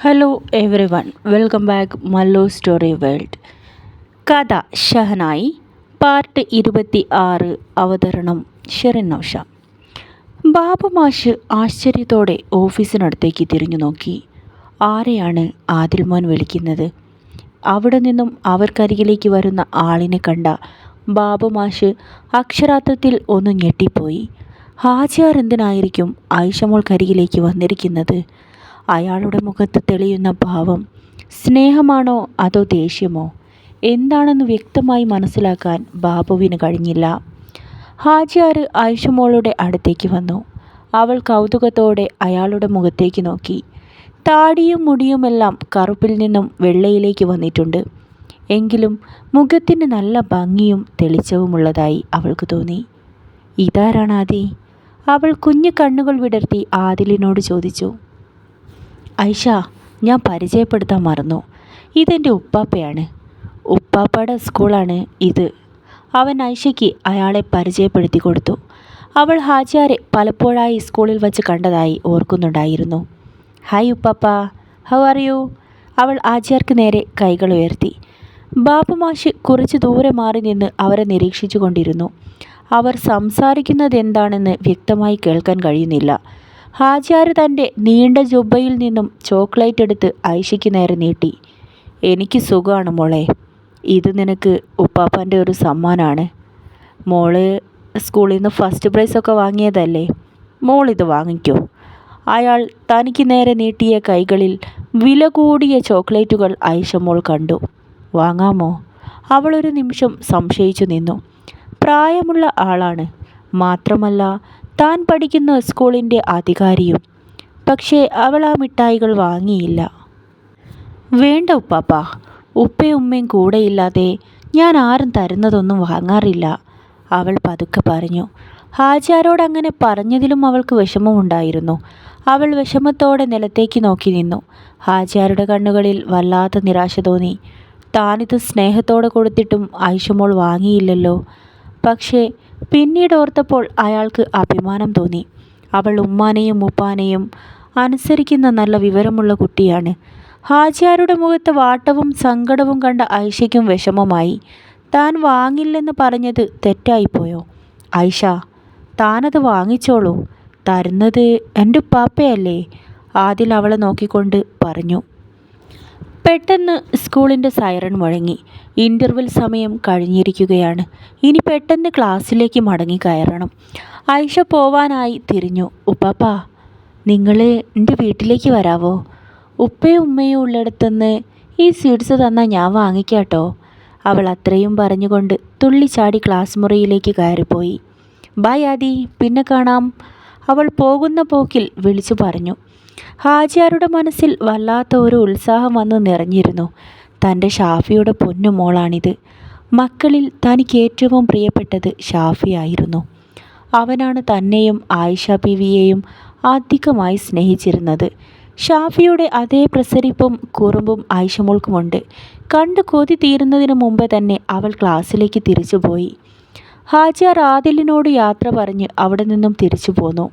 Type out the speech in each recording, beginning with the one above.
Hello everyone welcome back Mallu story world കഥ shehnai part ഇരുപത്തി ആറ് അവതരണം ഷെറിൻ നൗഷ ബാബു മാഷ് ആശ്ചര്യത്തോടെ ഓഫീസിനടുത്തേക്ക് തിരിഞ്ഞു നോക്കി. ആരെയാണ് ആദിൽ മോൻ വിളിക്കുന്നത്? അവിടെ നിന്നും അവർക്കരികിലേക്ക് വരുന്ന ആളിനെ കണ്ട ബാബു മാഷ് അക്ഷരാർത്ഥത്തിൽ ഒന്ന് ഞെട്ടിപ്പോയി. ഹാജിയാർ എന്തിനായിരിക്കും ആയിഷമോൾക്കരികിലേക്ക് വന്നിരിക്കുന്നത്? അയാളുടെ മുഖത്ത് തെളിയുന്ന ഭാവം സ്നേഹമാണോ അതോ ദേഷ്യമോ? എന്താണെന്ന് വ്യക്തമായി മനസ്സിലാക്കാൻ ബാബുവിന് കഴിഞ്ഞില്ല. ഹാജിയാർ ആയിഷമോളുടെ അടുത്തേക്ക് വന്നു. അവൾ കൗതുകത്തോടെ അയാളുടെ മുഖത്തേക്ക് നോക്കി. താടിയും മുടിയുമെല്ലാം കറുപ്പിൽ നിന്നും വെള്ളയിലേക്ക് വന്നിട്ടുണ്ട്. എങ്കിലും മുഖത്തിന് നല്ല ഭംഗിയും തെളിച്ചവുമുള്ളതായി അവൾക്ക് തോന്നി. ഇതാരാണ് ആദി? അവൾ കുഞ്ഞു കണ്ണുകൾ വിടർത്തി ആദിലിനോട് ചോദിച്ചു. ഐഷ ഞാൻ പരിചയപ്പെടുത്താൻ മറന്നു. ഇതെന്റെ ഉപ്പാപ്പയാണ്. ഉപ്പാപ്പയുടെ സ്കൂളാണ് ഇത്. അവൻ ഐഷയ്ക്ക് അയാളെ പരിചയപ്പെടുത്തി കൊടുത്തു. അവൾ ഹാജിയാരെ പലപ്പോഴായി സ്കൂളിൽ വച്ച് കണ്ടതായി ഓർക്കുന്നുണ്ടായിരുന്നു. ഹായ് ഉപ്പാപ്പ. ഹൗ ആർ യു അവൾ ആചിയാർക്ക് നേരെ കൈകൾ ഉയർത്തി. ബാബു മാഷ് കുറച്ച് ദൂരെ മാറി നിന്ന് അവരെ നിരീക്ഷിച്ചു കൊണ്ടിരുന്നു അവർ സംസാരിക്കുന്നത് എന്താണെന്ന് വ്യക്തമായി കേൾക്കാൻ കഴിയുന്നില്ല. ഹാജിയാർ തന്റെ നീണ്ട ജുബയിൽ നിന്നും ചോക്ലേറ്റ് എടുത്ത് ഐഷയ്ക്ക് നേരെ നീട്ടി. എനിക്ക് സുഖമാണ് മോളെ. ഇത് നിനക്ക് ഉപ്പാപ്പന്റെ ഒരു സമ്മാനമാണ് മോൾ സ്കൂളിൽ നിന്ന് ഫസ്റ്റ് പ്രൈസൊക്കെ വാങ്ങിയതല്ലേ? മോളിത് വാങ്ങിക്കോ. അയാൾ തനിക്ക് നേരെ നീട്ടിയ കൈകളിൽ വില കൂടിയ ചോക്ലേറ്റുകൾ ഐഷ മോൾ കണ്ടു. വാങ്ങാമോ? അവളൊരു നിമിഷം സംശയിച്ചു നിന്നു. പ്രായമുള്ള ആളാണ്. മാത്രമല്ല താൻ പഠിക്കുന്ന സ്കൂളിന്റെ അധികാരിയും. പക്ഷേ അവൾ ആ മിഠായികൾ വാങ്ങിയില്ല. വേണ്ട ഉപ്പാപ്പ ഉപ്പയും ഉമ്മയും കൂടെയില്ലാതെ ഞാൻ ആരും തരുന്നതൊന്നും വാങ്ങാറില്ല അവൾ പതുക്കെ പറഞ്ഞു. ഹാജിയാരോട് അങ്ങനെ പറഞ്ഞതിലും അവൾക്ക് വിഷമമുണ്ടായിരുന്നു. അവൾ വിഷമത്തോടെ നിലത്തേക്ക് നോക്കി നിന്നു. ഹാജിയാരുടെ കണ്ണുകളിൽ വല്ലാത്ത നിരാശ തോന്നി. താനിത് സ്നേഹത്തോടെ കൊടുത്തിട്ടും ഐഷമോൾ വാങ്ങിയില്ലല്ലോ. പക്ഷേ പിന്നീട് ഓർത്തപ്പോൾ അയാൾക്ക് അഭിമാനം തോന്നി. അവൾ ഉമ്മാനെയും ഉപ്പാനെയും അനുസരിക്കുന്ന നല്ല വിവരമുള്ള കുട്ടിയാണ്. ഹാജിയാരുടെ മുഖത്ത് വാട്ടവും സങ്കടവും കണ്ട ഐഷയ്ക്കും വിഷമമായി. താൻ വാങ്ങില്ലെന്ന് പറഞ്ഞത് തെറ്റായിപ്പോയോ? ഐഷ താനത് വാങ്ങിച്ചോളൂ. തരുന്നത് എന്റെ ഉപ്പാപ്പയല്ലേ? ആദിൽ അവളെ നോക്കിക്കൊണ്ട് പറഞ്ഞു. പെട്ടെന്ന് സ്കൂളിന്റെ സൈറൺ മുഴങ്ങി. ഇന്റർവെൽ സമയം കഴിഞ്ഞിരിക്കുകയാണ്. ഇനി പെട്ടെന്ന് ക്ലാസ്സിലേക്ക് മടങ്ങി കയറണം. ഐഷ പോവാനായി തിരിഞ്ഞു. ഉപ്പാപ്പ നിങ്ങൾ എന്റെ വീട്ടിലേക്ക് വരാവോ? ഉപ്പയും ഉമ്മയും ഉള്ളിടത്തുനിന്ന് ഈ സ്വീറ്റ്സ് തന്നാൽ ഞാൻ വാങ്ങിക്കാട്ടോ. അവൾ അത്രയും പറഞ്ഞുകൊണ്ട് തുള്ളിച്ചാടി ക്ലാസ് മുറിയിലേക്ക് കയറിപ്പോയി. ബൈ ആദി. പിന്നെ കാണാം. അവൾ പോകുന്ന പോക്കിൽ വിളിച്ചു പറഞ്ഞു. ഹാജിയാരുടെ മനസ്സിൽ വല്ലാത്ത ഒരു ഉത്സാഹം വന്ന് നിറഞ്ഞിരുന്നു. തന്റെ ഷാഫിയുടെ പൊന്നുമോളാണിത് മക്കളിൽ തനിക്ക് ഏറ്റവും പ്രിയപ്പെട്ടത് ഷാഫിയായിരുന്നു അവനാണ് തന്നെയും ആയിഷ ബിവിയെയും അധികമായി സ്നേഹിച്ചിരുന്നത്. ഷാഫിയുടെ അതേ പ്രസരിപ്പും കുറുമ്പും ആയിഷമോൾക്കുമുണ്ട്. കണ്ട് കൊതി തീരുന്നതിന് മുമ്പ് തന്നെ അവൾ ക്ലാസ്സിലേക്ക് തിരിച്ചുപോയി. ഹാജിയാർ ആദിലിനോട് യാത്ര പറഞ്ഞ് അവിടെ നിന്നും തിരിച്ചു പോന്നു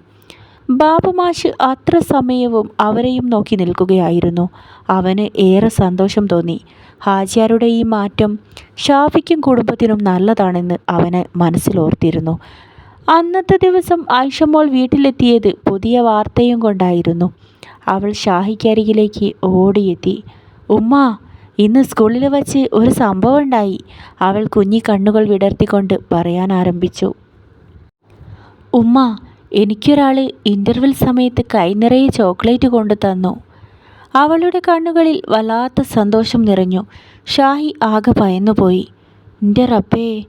ബാബുമാഷ് അത്ര സമയവും അവരെയും നോക്കി നിൽക്കുകയായിരുന്നു. അവന് ഏറെ സന്തോഷം തോന്നി. ഹാജിയാരുടെ ഈ മാറ്റം ഷാഫിക്കും കുടുംബത്തിനും നല്ലതാണെന്ന് അവന് മനസ്സിലോർത്തിരുന്നു അന്നത്തെ ദിവസം ആയിഷമോൾ വീട്ടിലെത്തിയത് പുതിയ വാർത്തയും കൊണ്ടായിരുന്നു. അവൾ ഷാഹിക്കരികിലേക്ക് ഓടിയെത്തി. ഉമ്മ ഇന്ന് സ്കൂളിൽ വച്ച് ഒരു സംഭവം ഉണ്ടായി. അവൾ കുഞ്ഞി കണ്ണുകൾ വിടർത്തിക്കൊണ്ട് പറയാൻ ആരംഭിച്ചു. ഉമ്മ എനിക്കൊരാൾ ഇന്റർവെൽ സമയത്ത് കൈനിറയെ ചോക്ലേറ്റ് കൊണ്ടു തന്നു. അവളുടെ കണ്ണുകളിൽ വല്ലാത്ത സന്തോഷം നിറഞ്ഞു. ഷാഹി ആകെ ഭയന്നുപോയി. എന്റെ റബ്ബേ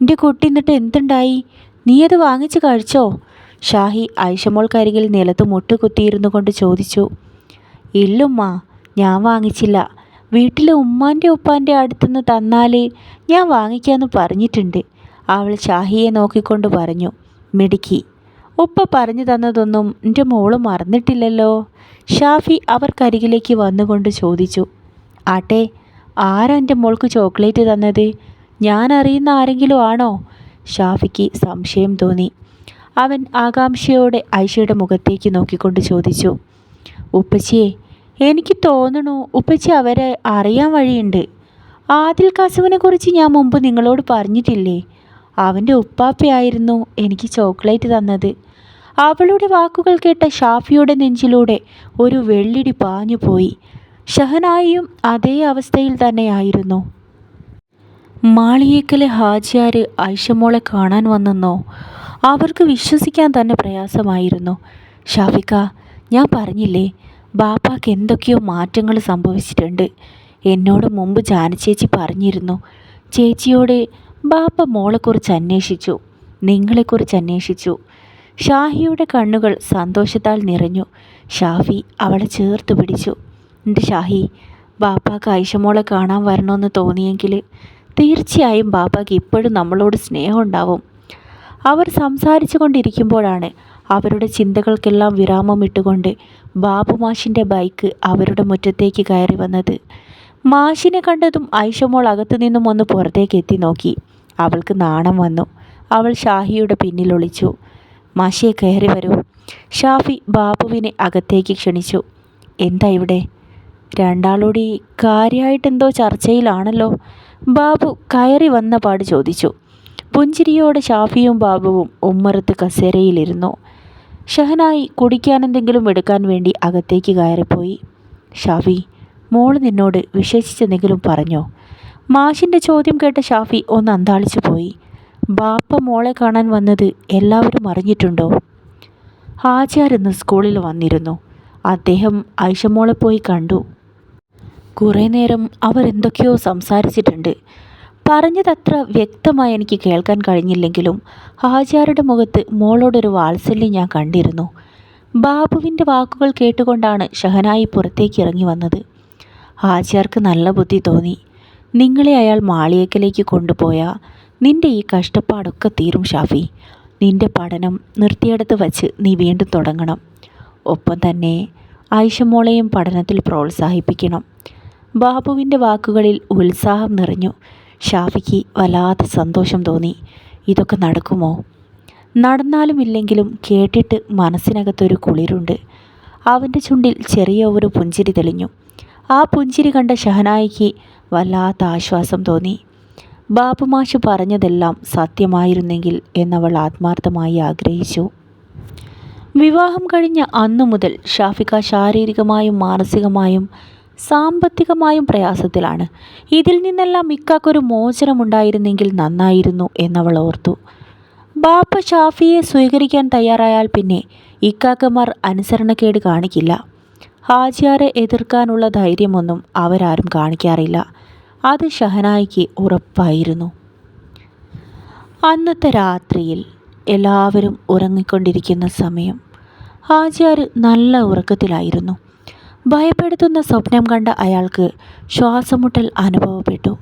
എന്റെ കുട്ടി എന്നിട്ട് എന്തുണ്ടായി? നീ അത് വാങ്ങിച്ച് കഴിച്ചോ? ഷാഹി ഐഷമോൾക്കരികിൽ നിലത്ത് മുട്ടുകുത്തിയിരുന്നു കൊണ്ട് ചോദിച്ചു. ഇല്ലുമ്മ ഞാൻ വാങ്ങിച്ചില്ല. വീട്ടിലെ ഉമ്മാന്റെ ഉപ്പാന്റെ അടുത്തുനിന്ന് തന്നാൽ ഞാൻ വാങ്ങിക്കാമെന്ന് പറഞ്ഞിട്ടുണ്ട് അവൾ ഷാഹിയെ നോക്കിക്കൊണ്ട് പറഞ്ഞു. മിടുക്കി ഉപ്പ പറഞ്ഞു തന്നതൊന്നും എന്റെ മോൾ മറന്നിട്ടില്ലല്ലോ. ഷാഫി അവർക്കരികിലേക്ക് വന്നുകൊണ്ട് ചോദിച്ചു. ആട്ടെ ആരാ എന്റെ മോൾക്ക് ചോക്ലേറ്റ് തന്നത്? ഞാൻ അറിയുന്ന ആരെങ്കിലും ആണോ? ഷാഫിക്ക് സംശയം തോന്നി. അവൻ ആകാംക്ഷയോടെ ഐഷയുടെ മുഖത്തേക്ക് നോക്കിക്കൊണ്ട് ചോദിച്ചു. ഉപ്പച്ചിയെ എനിക്ക് തോന്നണു ഉപ്പച്ചി അവരെ അറിയാൻ വഴിയുണ്ട്. ആദിൽ കാസുവിനെ കുറിച്ച് ഞാൻ മുമ്പ് നിങ്ങളോട് പറഞ്ഞിട്ടില്ലേ? അവന്റെ ഉപ്പാപ്പയായിരുന്നു എനിക്ക് ചോക്ലേറ്റ് തന്നത്. അവളുടെ വാക്കുകൾ കേട്ട ഷാഫിയുടെ നെഞ്ചിലൂടെ ഒരു വെള്ളിടി പാഞ്ഞു പോയി. ഷഹനായിയും അതേ അവസ്ഥയിൽ തന്നെയായിരുന്നു. മാളിയേക്കലെ ഹാജിയാർ ഐഷമോളെ കാണാൻ വന്നെന്നോ? അവർക്ക് വിശ്വസിക്കാൻ തന്നെ പ്രയാസമായിരുന്നു. ഷാഫിക്ക ഞാൻ പറഞ്ഞില്ലേ ബാപ്പാക്ക് എന്തൊക്കെയോ മാറ്റങ്ങൾ സംഭവിച്ചിട്ടുണ്ട്. എന്നോട് മുമ്പ് ജാനചേച്ചി പറഞ്ഞിരുന്നു. ചേച്ചിയോട് ബാപ്പ മോളെക്കുറിച്ച് അന്വേഷിച്ചു നിങ്ങളെക്കുറിച്ച് അന്വേഷിച്ചു. ഷാഹിയുടെ കണ്ണുകൾ സന്തോഷത്താൽ നിറഞ്ഞു. ഷാഫി അവളെ ചേർത്ത് പിടിച്ചു. എന്റെ ഷാഹി ബാപ്പാക്ക് ഐഷമോളെ കാണാൻ വരണമെന്ന് തോന്നിയെങ്കിൽ തീർച്ചയായും ബാപ്പാക്ക് ഇപ്പോഴും നമ്മളോട് സ്നേഹം ഉണ്ടാവും. അവർ സംസാരിച്ചു കൊണ്ടിരിക്കുമ്പോഴാണ് അവരുടെ ചിന്തകൾക്കെല്ലാം വിരാമം ഇട്ടുകൊണ്ട് ബാബു മാഷിന്റെ ബൈക്ക് അവരുടെ മുറ്റത്തേക്ക് കയറി വന്നത്. മാഷിനെ കണ്ടതും ഐഷമോൾ അകത്തു നിന്നും ഒന്ന് പുറത്തേക്ക് എത്തി നോക്കി. അവൾക്ക് നാണം വന്നു. അവൾ ഷാഹിയുടെ പിന്നിലൊളിച്ചു മാഷിയെ കയറി വരൂ. ഷാഫി ബാബുവിനെ അകത്തേക്ക് ക്ഷണിച്ചു. എന്താ ഇവിടെ? രണ്ടാളൂടി കാര്യമായിട്ടെന്തോ ചർച്ചയിലാണല്ലോ. ബാബു കയറി വന്ന പാട് ചോദിച്ചു. പുഞ്ചിരിയോടെ ഷാഫിയും ബാബുവും ഉമ്മറത്ത് കസേരയിലിരുന്നു. ഷഹനായി കുടിക്കാനെന്തെങ്കിലും എടുക്കാൻ വേണ്ടി അകത്തേക്ക് കയറിപ്പോയി. ഷാഫി മോൾ നിന്നോട് വിശേഷിച്ചെന്തെങ്കിലും പറഞ്ഞോ? മാഷിന്റെ ചോദ്യം കേട്ട ഷാഫി ഒന്ന് അന്താളിച്ചു പോയി. ബാപ്പ മോളെ കാണാൻ വന്നത് എല്ലാവരും അറിഞ്ഞിട്ടുണ്ടോ? ഇന്ന് സ്കൂളിൽ വന്നിരുന്നു. അദ്ദേഹം ഐഷമോളെ പോയി കണ്ടു. കുറേ നേരം അവർ എന്തൊക്കെയോ സംസാരിച്ചിട്ടുണ്ട്. പറഞ്ഞതത്ര വ്യക്തമായി എനിക്ക് കേൾക്കാൻ കഴിഞ്ഞില്ലെങ്കിലും ഹാജിയാരുടെ മുഖത്ത് മോളോടൊരു വാത്സല്യം ഞാൻ കണ്ടിരുന്നു. ബാബുവിന്റെ വാക്കുകൾ കേട്ടുകൊണ്ടാണ് ഷഹനായി പുറത്തേക്ക് ഇറങ്ങി വന്നത്. ഹാജാർക്ക് നല്ല ബുദ്ധി തോന്നി. നിങ്ങളെ അയാൾ മാളിയേക്കലേക്ക് കൊണ്ടുപോയ നിന്റെ ഈ കഷ്ടപ്പാടൊക്കെ തീരും ഷാഫി. നിന്റെ പഠനം നിർത്തിയെടുത്ത് വച്ച് നീ വീണ്ടും തുടങ്ങണം. ഒപ്പം തന്നെ ആയിഷമോളെയും പഠനത്തിൽ പ്രോത്സാഹിപ്പിക്കണം. ബാബുവിന്റെ വാക്കുകളിൽ ഉത്സാഹം നിറഞ്ഞു ഷാഫിക്ക് വല്ലാത്ത സന്തോഷം തോന്നി. ഇതൊക്കെ നടക്കുമോ? നടന്നാലും ഇല്ലെങ്കിലും കേട്ടിട്ട് മനസ്സിനകത്തൊരു കുളിരുണ്ട്. അവന്റെ ചുണ്ടിൽ ചെറിയ ഒരു പുഞ്ചിരി തെളിഞ്ഞു. ആ പുഞ്ചിരി കണ്ട ഷഹനായിക്ക് വല്ലാത്ത ആശ്വാസം തോന്നി. ബാബുമാഷ് പറഞ്ഞതെല്ലാം സത്യമായിരുന്നെങ്കിൽ എന്നവൾ ആത്മാർത്ഥമായി ആഗ്രഹിച്ചു. വിവാഹം കഴിഞ്ഞ അന്നു മുതൽ ഷാഫിക ശാരീരികമായും മാനസികമായും സാമ്പത്തികമായും പ്രയാസത്തിലാണ്. ഇതിൽ നിന്നെല്ലാം ഇക്കാക്കൊരു മോചനമുണ്ടായിരുന്നെങ്കിൽ നന്നായിരുന്നു എന്നവൾ ഓർത്തു. ബാപ്പ ഷാഫിയെ സ്വീകരിക്കാൻ തയ്യാറായാൽ പിന്നെ ഇക്കാക്കമാർ അനുസരണക്കേട് കാണിക്കില്ല. ഹാജിയാരെ എതിർക്കാനുള്ള ധൈര്യമൊന്നും അവരാരും കാണിക്കാറില്ല. അത് ഷഹനായിക്ക് ഉറപ്പായിരുന്നു. അന്നത്തെ രാത്രിയിൽ എല്ലാവരും ഉറങ്ങിക്കൊണ്ടിരിക്കുന്ന സമയം ഹാജിയാർ നല്ല ഉറക്കത്തിലായിരുന്നു. ഭയപ്പെടുത്തുന്ന സ്വപ്നം കണ്ട അയാൾക്ക് ശ്വാസമുട്ടൽ അനുഭവപ്പെട്ടു.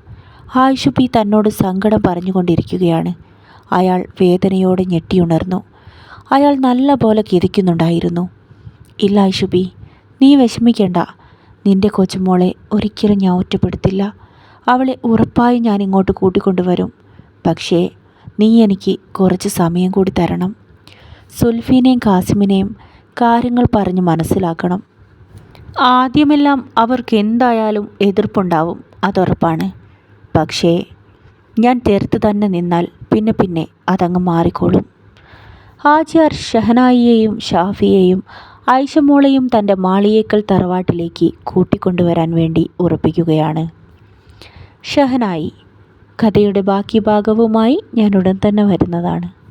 ആയിഷുബി തന്നോട് സങ്കടം പറഞ്ഞുകൊണ്ടിരിക്കുകയാണ്. അയാൾ വേദനയോടെ ഞെട്ടിയുണർന്നു. അയാൾ നല്ല പോലെ കിതിക്കുന്നുണ്ടായിരുന്നു ഇല്ല നീ വിഷമിക്കണ്ട. നിന്റെ കൊച്ചുമോളെ ഒരിക്കലും ഞാൻ ഒറ്റപ്പെടുത്തില്ല. അവളെ ഉറപ്പായും ഞാൻ ഇങ്ങോട്ട് കൂട്ടിക്കൊണ്ടുവരും. പക്ഷേ നീ എനിക്ക് കുറച്ച് സമയം കൂടി തരണം. സുൽഫീനെയും കാസിമിനെയും കാര്യങ്ങൾ പറഞ്ഞ് മനസ്സിലാക്കണം. ആദ്യമെല്ലാം അവർക്ക് എന്തായാലും എതിർപ്പുണ്ടാവും അതുറപ്പാണ്. പക്ഷേ ഞാൻ തെരുത്ത് തന്നെ നിന്നാൽ പിന്നെ പിന്നെ അതങ്ങ് മാറിക്കോളും. ഹാജിയാർ ഷഹനായിയെയും ഷാഫിയെയും ഐഷമോളെയും തന്റെ മാളിയേക്കൽ തറവാട്ടിലേക്ക് കൂട്ടിക്കൊണ്ടുവരാൻ വേണ്ടി ഉറപ്പിക്കുകയാണ്. ഷഹനായി കഥയുടെ ബാക്കി ഭാഗവുമായി ഞാൻ ഉടൻ തന്നെ വരുന്നതാണ്.